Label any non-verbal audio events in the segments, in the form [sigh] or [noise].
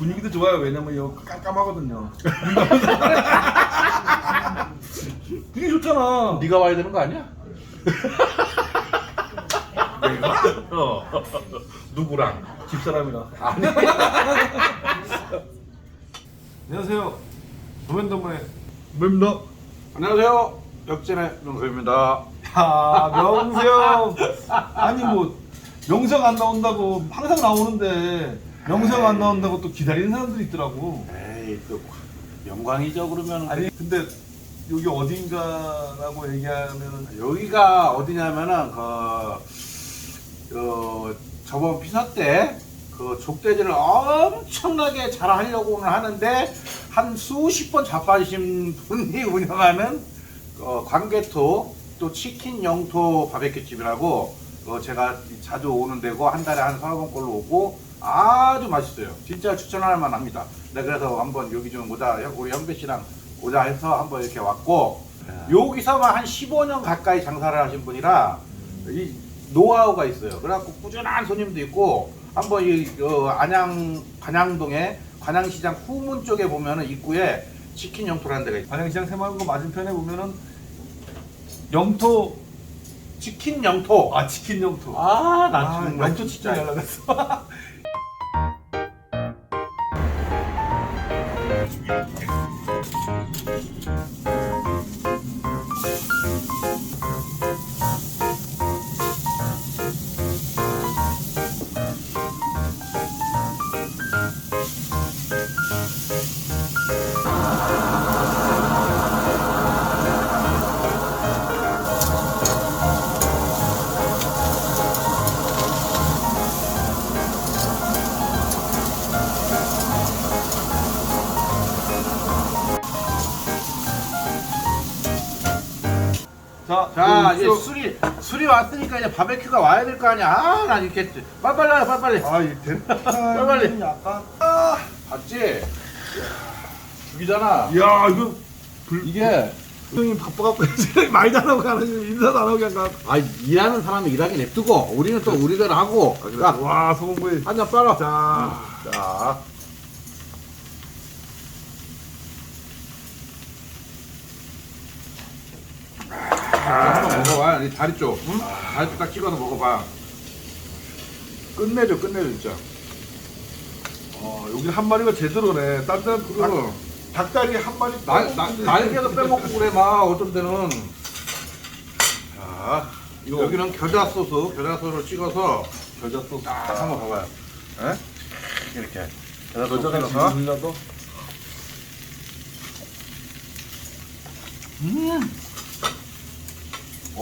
분위기도 좋아요. 왜냐면 여기 깜깜하거든요. [laughs] 분위기 좋잖아. 네가 와야 되는 거 아니야? 내가? 어. 누구랑? 집사람이랑. 아니. [laughs] 안녕하세요. 도면도면의 뭡니다. 안녕하세요. 역진의 명소입니다. 야 명수 형. 아니 뭐 명수형 안 나온다고 항상 나오는데 명수형 안 나온다고 또 기다리는 사람들이 있더라고. 에이 또 영광이죠 그러면. 아니 근데 여기 어딘가라고 얘기하면은 여기가 어디냐면은 그, 어, 저번 피서 때그 족대지를 엄청나게 잘 하려고 하는데 한 수십 번 자빠지신 분이 [laughs] 운영하는 어, 광개토 또 치킨 영토 바베큐 집이라고 어, 제가 자주 오는 데고 한 달에 한 서너 번 꼴로 오고 아주 맛있어요. 진짜 추천할 만합니다. 네, 그래서 한번 여기 좀 오자 우리 현배 씨랑 오자 해서 한번 이렇게 왔고 여기서만 한 15년 가까이 장사를 하신 분이라 이 노하우가 있어요. 그래갖고 꾸준한 손님도 있고 한번 이 어, 안양 관양동에 관양시장 후문 쪽에 보면은 입구에 치킨 영토라는 데가 있어요. 관양시장 새마을고 맞은편에 보면은 영토 치킨 영토. 아 치킨 영토. 아, 난 아, 지금 영토 진짜 연락했어. [laughs] Thank you. 이제 수- 술이 술이 왔으니까 이제 바베큐가 와야 될 거 아니야. 아, 나 이렇게 빨리빨리 와요, 빨리 빨리. 아, 이 대파 빨리. 약간 봤지? 죽이잖아. 야, 이거 불, 이게 형님 바빠갖고 말도 안 하고 가는 인사도 안 하고 그냥 가. 아 일하는 사람은 일하게 냅두고 우리는 또 우리대로 하고. 야, 와, 소금구이. 한잔 빨아. 자, 자. 먹어봐. 이 다리 쪽. 응? 다리 쪽 딱 찍어서 먹어봐. 끝내줘, 끝내줘 진짜. 어, 여기 한 마리가 제대로네. 딴 데는. 닭, 닭다리 한 마리 나. 날개도 빼먹고 그래 막 어떤 데는 자, 이거 여기는 겨자 소스 겨자 소스를 찍어서 겨자 소스. 딱 한번 봐봐요 에? 이렇게 겨자 소스 찍어서 음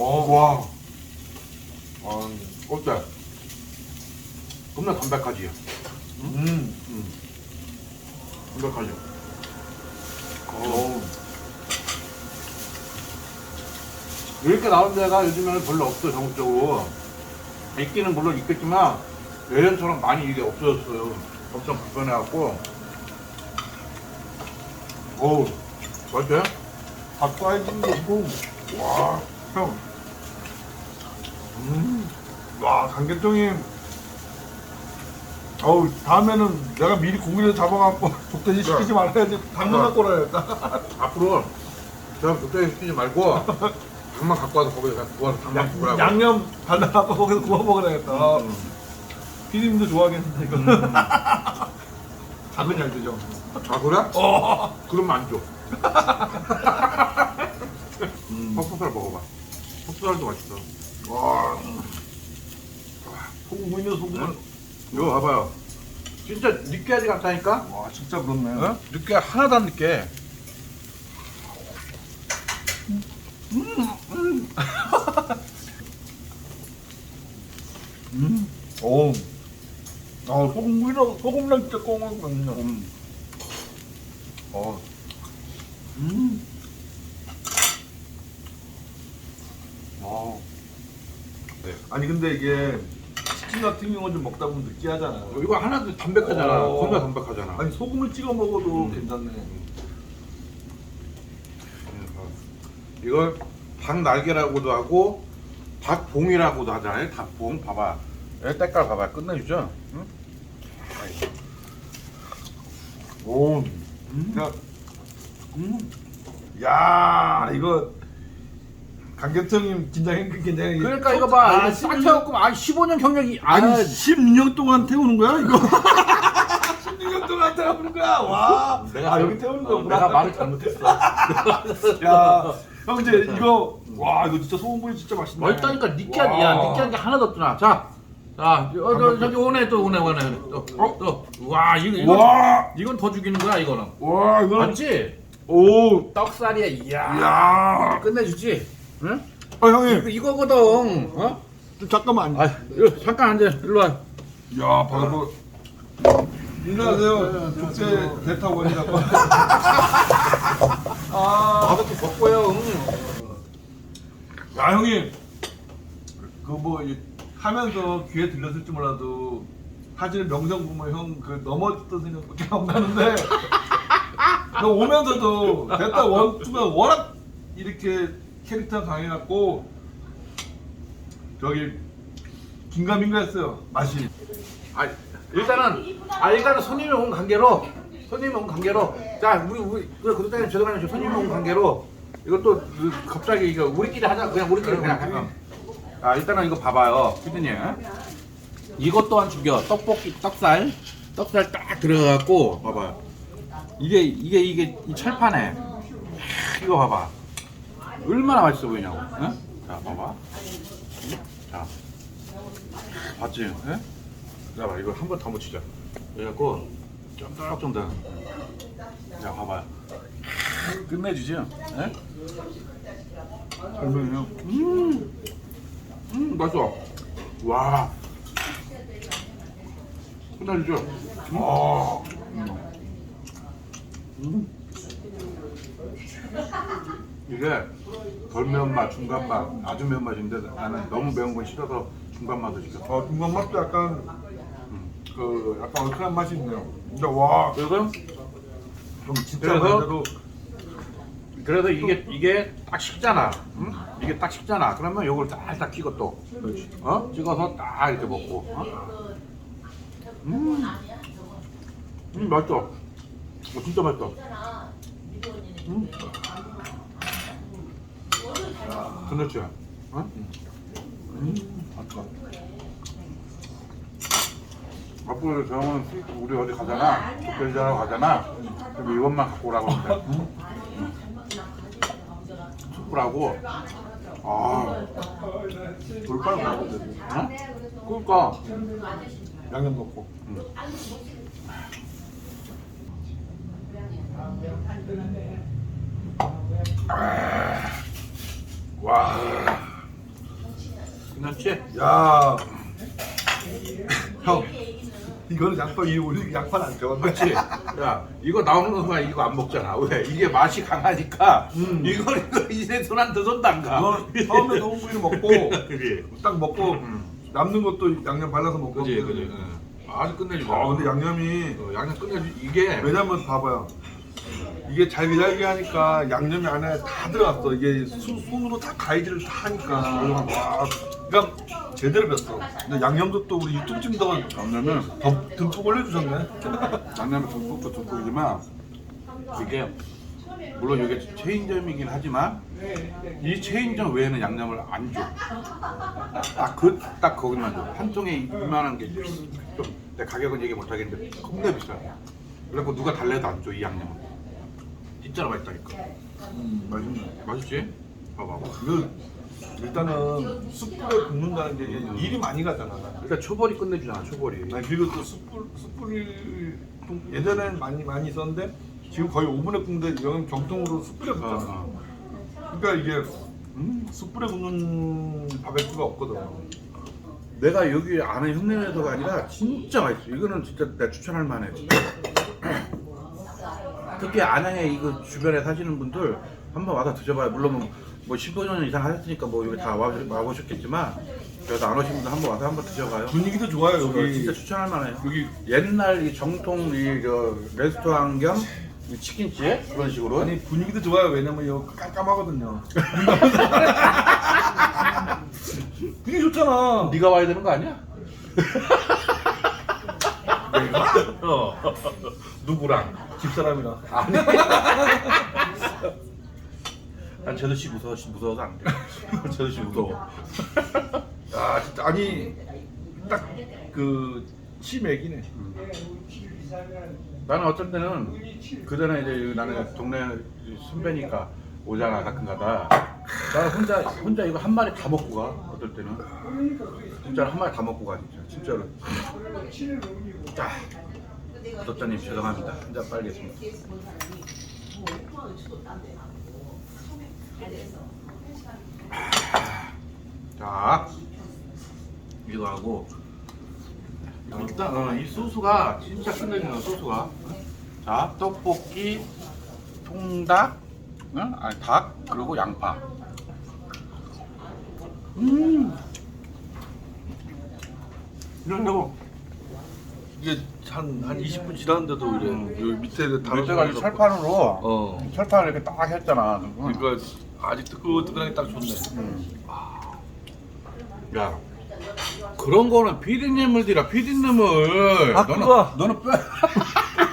어, 와 아, 어때? 겁나 담백하지? 음. 담백하지? 어. 이렇게 나온 데가 요즘에는 별로 없어 전국적으로 있기는 물론 있겠지만 예전처럼 많이 이게 없어졌어요 엄청 불편해갖고 어우 맛있어요? 닭다리도 좋고. 와, 형. 음. 와, 강개통이 어우, 다음에는 내가 미리 고기를 잡아갖고 [laughs] [laughs] 족대지 시키지 말아야지. 당근 어. 갖고 오라야겠다. 앞으로 제가 그때 시키지 말고 닭만 갖고 와서 거기서 구워서 닭만 구우라고 양념 발라갖고 거기서 구워 먹어야겠다. 음. 피디님도 좋아하겠는데, 이거. 닭은 잘 되죠. 아 그래? 어. 그러면 안 줘. [laughs] 음. 퍽퍽살 먹어봐. 퍽퍽살도 맛있어. 와. 소금 구이면 소금은. 응? 이거 봐봐요. 진짜 느끼하지 않다니까? 와, 진짜 그렇네. 어? 느끼 하나도 안 느끼해. 음. 오. 아, 소금구이랑, 소금랑 진짜 꽁꽁 먹네. 음. 어. 음. 어. 네. 아니, 근데 이게 치킨 같은 경우는 좀 먹다 보면 느끼하잖아. 이거 하나도 담백하잖아. 어. 겁나 담백하잖아. 아니, 소금을 찍어 먹어도 음. 괜찮네. 이걸 닭 날개라고도 하고 닭 봉이라고도 하잖아요. 닭 봉 봐봐. 이 때깔 봐봐. 끝내주죠. 응? 오. 야, 음. 야, 이거 강경태님 긴장해 긴장해. 그러니까 이거 봐. 이거 싹 태웠고 아 15년 경력이 아 아니 16년 동안 태우는 거야 이거? [laughs] 16년 동안 태우는 거야. 와. 아 여기 태우는 어, 거구나. 내가 말을 잘못했어. [laughs] 야, 형 이제 이거 와 이거 진짜 소금물이 진짜 맛있네. 맛있다니까 느끼한 와. 야 느끼한 게 하나도 없잖아. 자, 자, 어, 저, 저기 오네 또 오네 오네. 또, 또, 와 이거 이거 와, 이건 더 죽이는 거야 이거는. 와 이거 맞지? 오, 떡살이야. 이야. 야, 끝내주지. 응? 아 형님, 이거 이거거든. 어? 좀 잠깐만. 아, 이거 잠깐 앉아. 일로 와. 야, 바로 인사하세요. 족제 대타 원이라고. [laughs] 아, 나도 또 먹고요. 야 형님, 그뭐 하면서 귀에 들렸을지 몰라도 사실 명성 보면 형그 넘어졌던 생각밖에 안 나는데 [laughs] 너 오면서도 대타 원 투가 워낙 이렇게 캐릭터 강해갖고 저기 긴가민가했어요 맛이. 아, 일단은 아 일단은 손님이 온 관계로 손님이 온 관계로. 자 우리 우리 그 구독자님 죄송한데 손님이 온 관계로 이것도 그 갑자기 이거 우리끼리 하자. 그냥 우리끼리 그냥. 어. 아 일단은 이거 봐봐요 피디님. 이것 또한 죽여. 떡볶이 떡살. 떡살 딱 들어가갖고 봐봐요. 이게 이게 이게 이 철판에. 이거 봐봐 얼마나 맛있어 보이냐고 응? 자 봐봐 자 봤지? 예? 자, 이거 한번 더 묻히자. 그래갖고 쫀득쫀득. 자, 봐봐요. 끝내주죠? 예? 설명해요. 음, 음, 맛있어. 와. 끝내주죠? 아, 음. 이게 덜 매운 맛, 중간 맛, 아주 매운 맛인데 나는 너무 매운 건 싫어서 중간 맛을 시켜. 어 중간 맛도 약간 그 약간 얼큰한 맛이 있네요. 근데 와, 그래서 좀 진짜 그래서? 반대로 그래서 이게 이게 딱 식잖아. 응? 이게 딱 식잖아. 그러면 요걸 딱딱 찍어 또. 어? 찍어서 딱 이렇게 먹고. 어? 음. 음, 맛있어. 어, 진짜 맛있어. 음. 끝냈지? 어? 음. 아까 앞으로 저 형은 우리 어디 가잖아. 족발자러 가잖아. 그럼 이것만 갖고 오라고 그러는데. 숯불하고 아, 돌발 먹었는데 어? 그러니까 양념 넣고. 와, 괜찮지? 야, [laughs] 형, 이거는 양파 이 우리 양파는 안 좋아한다. 그렇지? 야, 이거 나오는 거만 이거 안 먹잖아. 왜? 이게 맛이 강하니까 음. 이거 이거 이제 손한두 손도 안 가. 이거 처음에 [laughs] 소금구이를 먹고 그지? 딱 먹고 음. 남는 것도 양념 발라서 먹고. 그지? 그지? 응. 아주 끝내주자. 아 근데 양념이 어, 양념 끝내주 이게 왜냐면 봐봐요. 이게 잘 기다리게 하니까 양념이 안에 다 들어갔어. 이게 손, 손으로 다 가이드를 다 하니까. 와, 그러니까 제대로 뱄어. 근데 양념도 또 우리 유튜브 팀도 양념은 더 듬뿍 올려주셨네. 양념은 듬뿍도 듬뿍이지만 이게 물론 이게 체인점이긴 하지만 이 체인점 외에는 양념을 안 줘. 딱 그 딱 거기만 줘. 한 통에 이만한 게 좀 내 가격은 얘기 못 하겠는데 겁나 비싸. 그래갖고 누가 달래도 안 줘 이 양념은. 진짜로 맛있다니까. 음, 맛있네. 맛있지? 봐봐. 그 일단은 숯불에 굽는다는 게 이게 일이 많이 가잖아. 일단 초벌이 끝내주잖아 초벌이. 아니, 그리고 또 숯불 숯불이 좀 예전에는 많이 많이 있었는데 지금 거의 오븐에 굽는데 여기 정통으로 숯불에 어, 굽잖아. 어. 그러니까 이게 음, 숯불에 굽는 바베큐가 없거든. 내가 여기 아는 흉내내서가 아니라 진짜 맛있어. 이거는 진짜 내가 추천할 만해. 진짜. 특히 안양에 이거 주변에 사시는 분들 한번 와서 드셔봐요. 물론 뭐, 뭐 15년 이상 하셨으니까 뭐 여기 다 와, 와보셨겠지만 그래도 안 오신 분들 한번 와서 한번 드셔봐요. 분위기도 좋아요 여기. 진짜 추천할 만해요. 여기 옛날 이 정통 이저 레스토랑 겸 이 치킨집 그런 식으로. 아니 분위기도 좋아요. 왜냐면 여기 깜깜하거든요. [laughs] 분위기 좋잖아. 네가 와야 되는 거 아니야? [laughs] 네, 형이가? 어. 누구랑? 집사람이랑. 난 제도 씨 무서워 무서워서 안 돼. [laughs] 제도 씨 무서워. 야 진짜 아니 딱 그 치맥이네. 나는 어떤 때는 그 전에 이제 나는 동네 선배니까 오잖아 가끔가다. 나는 혼자 혼자 이거 한 마리 다 먹고 가. 어떨 때는 진짜 한 마리 다 먹고 가 진짜 진짜로. 자, 구독자님 죄송합니다. 한잔 빨겠습니다. 자, 이거 하고 일단 어, 이 소스가 진짜 끝내주는 소스가 자 떡볶이 통닭 응? 아니 닭 그리고 양파 음 이런다고 이게 한 한 20분 지났는데도 이래. 여기 밑에 다른 밑에가 이 철판으로 어. 철판을 이렇게 딱 했잖아 그러니까 아직 뜨끈뜨끈하게 딱 좋네. 야 그런 거는 피디님을 드라 피디님을 아, 너는 그거. 너는 뼈 [laughs]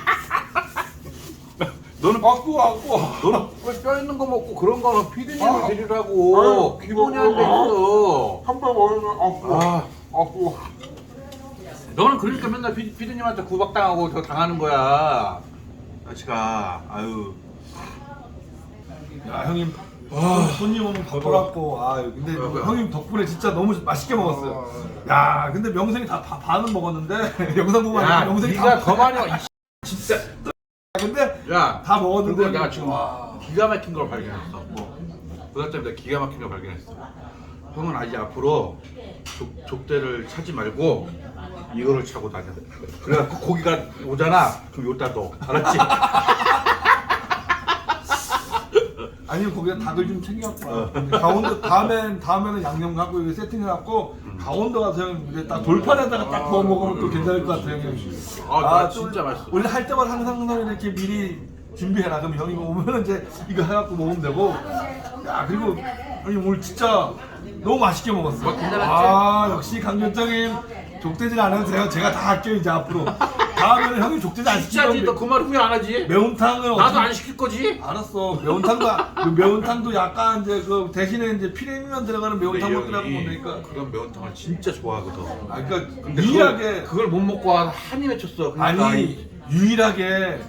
너는 갖고 갖고. 너는 왜 뼈 있는 거 먹고 그런 거는 피디님을 아. 드리라고 아유, 기본이 어, 안돼 있어 한번 먹으면 갖고. 아 갖고. 너는 그러니까 맨날 피, 피디님한테 구박당하고 더 당하는 거야 아치가 아유 야 형님. 아, 손님 오면 바빠갖고 아 근데 왜, 왜? 형님 덕분에 진짜 너무 맛있게 먹었어요. 야 근데 명생이 다 바- 반은 먹었는데 [laughs] 영상 보면 야 명생이 네가 다 더 많이 와, 이 [laughs] 진짜. 야 다 먹었는데 그리고 내가 지금 와. 기가 막힌 걸 발견했어. 뭐 그것 때문에 내가 기가 막힌 걸 발견했어. 형은 아직 앞으로 족, 족대를 차지 말고 이거를 차고 다녀. 그래갖고 고기가 오잖아. 그럼 요따 넣어. 알았지? [laughs] 아니면 거기다 닭을 좀 챙겨갖고 와. 강원도 다음엔 다음에는 양념 갖고 이거 세팅해갖고 강원도 가서 형 이제 딱 돌판에다가 딱 구워 먹으면 또 괜찮을 것 같아요 형님. 아, 나또 진짜 맛있어. 원래 할 때마다 항상 항상 이렇게 미리 준비해놔. 그럼 형이 오면 이제 이거 해갖고 먹으면 되고. 야 그리고 형님 오늘 진짜 너무 맛있게 먹었어. 뭐? 아 역시 강교장님 족대질 안 해도 돼요. 제가 다 할게요 이제 앞으로. 다음에는 형님 족대질 안 진짜지? 시키면 너그말 후회 안 하지? 매운탕을 나도 어떻게- 안 시킬 거지? 알았어 매운탕도 그 매운탕도 약간 이제 그 대신에 이제 피레미만 들어가는 매운탕 먹더라고 보니까 그런 매운탕을 진짜 좋아하거든. 아 그러니까 근데 유일하게 그걸, 그걸 못 먹고 한- 한이 맺혔어. 그러니까 아니 유일하게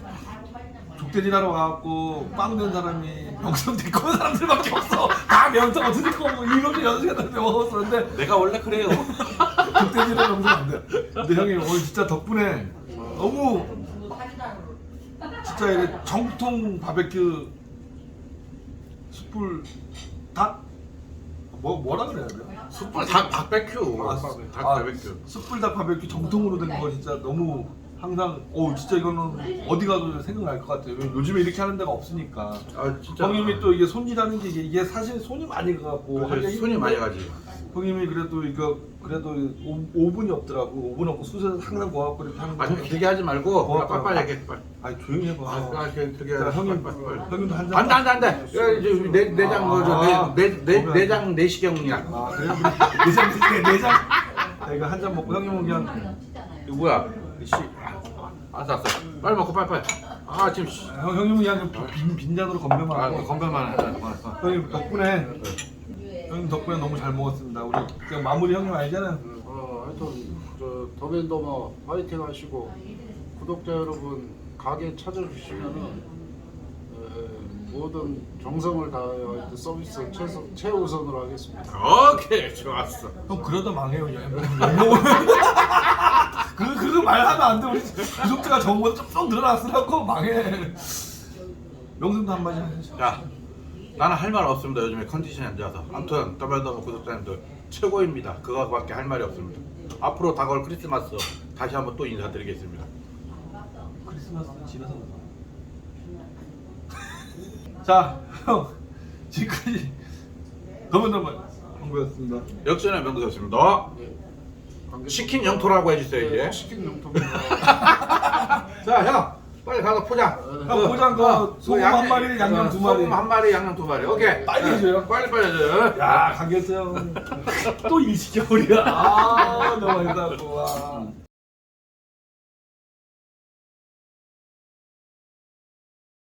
족대질하러 가갖고 빵된 사람이 명성 데리고 온 사람들밖에 없어 다 명성 어떻게 데리고 오고 일곱 시 여섯 시간 때 먹었었는데 내가 원래 그래요. 족대질은 명성 안돼 근데 형이 오늘 진짜 덕분에 너무 진짜 이래 정통 바베큐 숯불 닭 뭐, 뭐라 그래야 돼요? 숯불 닭 닭백큐. 아, 닭 아, 바베큐. 숯불 닭 바베큐 정통으로 된 거 진짜 너무 항상 어 진짜 이거는 어디 가도 생각날 것 같아요. 왜냐면 요즘에 이렇게 하는 데가 없으니까. 아 진짜. 형님이 또 이게 손이라는 게 이게, 이게 사실 손이 많이 가갖고 그래, 하기가 손이 많이 가지. 형님이 그래도 이거 그래도 오, 분이 없더라고. 5분 없고 수세에서 항상 고갖고 이렇게 하는 아니 길게 하지 말고 어, 그냥 빨리 어. 얘기해 빨리. 아니 조용히 해봐. 아, 아 그게 자, 형님 빨리, 빨리. 형님도 한 잔. 안돼 안돼 안돼. 야, 이제 우리 내 내장 아. 거저 내내 내장 내시경이야. 아 그래 내장 내 내장. 자, 이거 한 잔 먹고 형님은 그냥 누구야? 씨. 아, 알았어 알았어. 빨리 먹고 빨리 빨리. 아 지금 씨. 형 형님은 그냥 빈, 빈 잔으로 건배만 아 하고. 건배만 해. 알았어. 형님 덕분에 형님 덕분에 너무 잘 먹었습니다. 우리 그냥 마무리 형님 알잖아요. 어, 하여튼 저 더벤더머 화이팅 하시고 구독자 여러분 가게 찾아주시면은 에, 모든 정성을 다하여 하여튼 서비스 최소, 최우선으로 하겠습니다. 오케이 좋았어. 형 그러다 망해요. 야, 뭐, 뭐, [laughs] 그 그거 말하면 안 돼. 우리 구독자가 전보다 좀 늘어났으라고 망해. 명승도 한마디 하시죠. 자, 나는 할 말 없습니다. 요즘에 컨디션이 안 좋아서. 아무튼 더블더블 구독자님들 최고입니다. 그거밖에 할 말이 없습니다. 앞으로 다가올 크리스마스 다시 한번 또 인사드리겠습니다. 크리스마스 지나서. 자, 형 지금까지 더블더블 홍보였습니다. 역전의 명도였습니다. 예. 관계- 치킨 영토라고 해주세요 네, 이제. 치킨 용토입니다. [laughs] 자, 형 빨리 가서 포장. 형 포장 그 소금 양- 한 마리, 양념 어, 두 마리. 소금 한 마리, 양념 두 마리. 오케이. 빨리 해줘요. 빨리 빨리 해줘요. 야, 강겼어요. [laughs] 또 일 시켜 우리가. 아, 너무 많이 고 와.